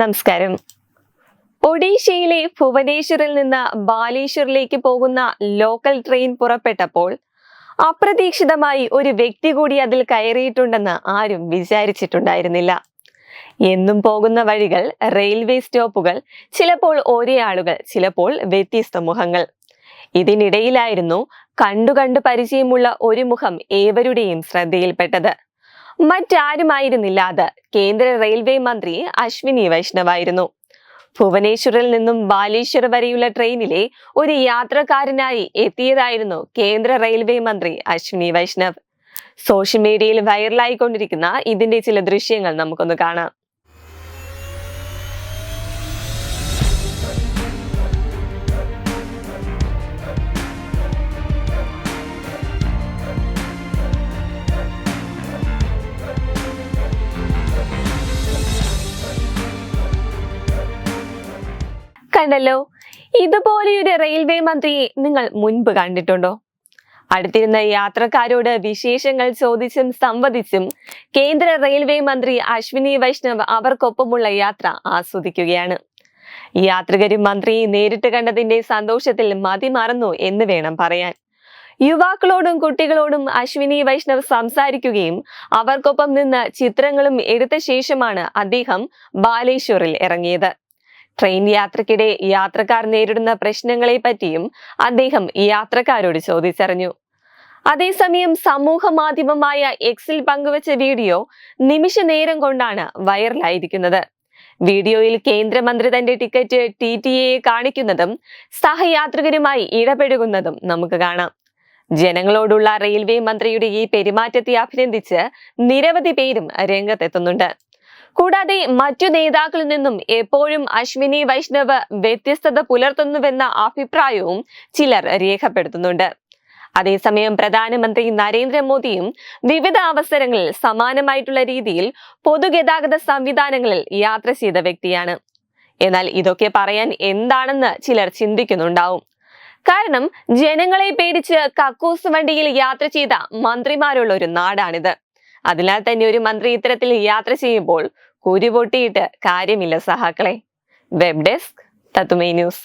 നമസ്കാരം. ഒഡീഷയിലെ ഭുവനേശ്വറിൽ നിന്ന് ബാലേശ്വറിലേക്ക് പോകുന്ന ലോക്കൽ ട്രെയിൻ പുറപ്പെട്ടപ്പോൾ അപ്രതീക്ഷിതമായി ഒരു വ്യക്തി കൂടി അതിൽ കയറിയിട്ടുണ്ടെന്ന് ആരും വിചാരിച്ചിട്ടുണ്ടായിരുന്നില്ല. എന്നും പോകുന്ന വഴികൾ റെയിൽവേ സ്റ്റോപ്പുകൾ ചിലപ്പോൾ ഒരേ ആളുകൾ ചിലപ്പോൾ വ്യത്യസ്ത മുഖങ്ങൾ. ഇതിനിടയിലായിരുന്നു കണ്ടു കണ്ടു പരിചയമുള്ള ഒരു മുഖം ഏവരുടെയും ശ്രദ്ധയിൽപ്പെട്ടത്. മറ്റാരുമായിരുന്നില്ല അത്. കേന്ദ്ര റെയിൽവേ മന്ത്രി അശ്വിനി വൈഷ്ണവായിരുന്നു. ഭുവനേശ്വറിൽ നിന്നും ബാലേശ്വർ വരെയുള്ള ട്രെയിനിലെ ഒരു യാത്രക്കാരനായി എത്തിയതായിരുന്നു കേന്ദ്ര റെയിൽവേ മന്ത്രി അശ്വിനി വൈഷ്ണവ്. സോഷ്യൽ മീഡിയയിൽ വൈറലായിക്കൊണ്ടിരിക്കുന്ന ഇതിന്റെ ചില ദൃശ്യങ്ങൾ നമുക്കൊന്ന് കാണാം. കണ്ടല്ലോ ഇതുപോലെയൊരു റെയിൽവേ മന്ത്രിയെ നിങ്ങൾ മുൻപ് കണ്ടിട്ടുണ്ടോ? അടുത്തിരുന്ന യാത്രക്കാരോട് വിശേഷങ്ങൾ ചോദിച്ചും സംവദിച്ചും കേന്ദ്ര റെയിൽവേ മന്ത്രി അശ്വിനി വൈഷ്ണവ് അവർക്കൊപ്പമുള്ള യാത്ര ആസ്വദിക്കുകയാണ്. യാത്രികരും മന്ത്രിയെ നേരിട്ട് കണ്ടതിന്റെ സന്തോഷത്തിൽ മതിമറന്നു എന്ന് വേണം പറയാൻ. യുവാക്കളോടും കുട്ടികളോടും അശ്വിനി വൈഷ്ണവ് സംസാരിക്കുകയും അവർക്കൊപ്പം നിന്ന് ചിത്രങ്ങളും എടുത്ത ശേഷമാണ് അദ്ദേഹം ബാലേശ്വറിൽ ഇറങ്ങിയത്. ട്രെയിൻ യാത്രക്കിടെ യാത്രക്കാർ നേരിടുന്ന പ്രശ്നങ്ങളെ പറ്റിയും അദ്ദേഹം യാത്രക്കാരോട് ചോദിച്ചറിഞ്ഞു. അതേസമയം സമൂഹ മാധ്യമമായ എക്സിൽ പങ്കുവച്ച വീഡിയോ നിമിഷ നേരം കൊണ്ടാണ് വൈറലായിരിക്കുന്നത്. വീഡിയോയിൽ കേന്ദ്രമന്ത്രി തന്റെ ടിക്കറ്റ് ടി ടി എയെ കാണിക്കുന്നതും സഹയാത്രികരുമായി ഇടപെടുകുന്നതും നമുക്ക് കാണാം. ജനങ്ങളോടുള്ള റെയിൽവേ മന്ത്രിയുടെ ഈ പെരുമാറ്റത്തെ അഭിനന്ദിച്ച് നിരവധി പേരും രംഗത്തെത്തുന്നുണ്ട്. കൂടാതെ മറ്റു നേതാക്കളിൽ നിന്നും എപ്പോഴും അശ്വിനി വൈഷ്ണവ് വ്യത്യസ്തത പുലർത്തുന്നുവെന്ന അഭിപ്രായവും ചിലർ രേഖപ്പെടുത്തുന്നുണ്ട്. അതേസമയം പ്രധാനമന്ത്രി നരേന്ദ്രമോദിയും വിവിധ അവസരങ്ങളിൽ സമാനമായിട്ടുള്ള രീതിയിൽ പൊതുഗതാഗത സംവിധാനങ്ങളിൽ യാത്ര ചെയ്ത വ്യക്തിയാണ്. എന്നാൽ ഇതൊക്കെ പറയാൻ എന്താണെന്ന് ചിലർ ചിന്തിക്കുന്നുണ്ടാവും. കാരണം ജനങ്ങളെ പേടിച്ച് കക്കൂസ് വണ്ടിയിൽ യാത്ര ചെയ്ത മന്ത്രിമാരുള്ള ഒരു നാടാണിത്. അതിനാൽ തന്നെ ഒരു മന്ത്രി ഇത്തരത്തിൽ യാത്ര ചെയ്യുമ്പോൾ കുരു പൊട്ടിയിട്ട് കാര്യമില്ല സഹാക്കളെ. വെബ് ഡെസ്ക് തത്തുമേ ന്യൂസ്.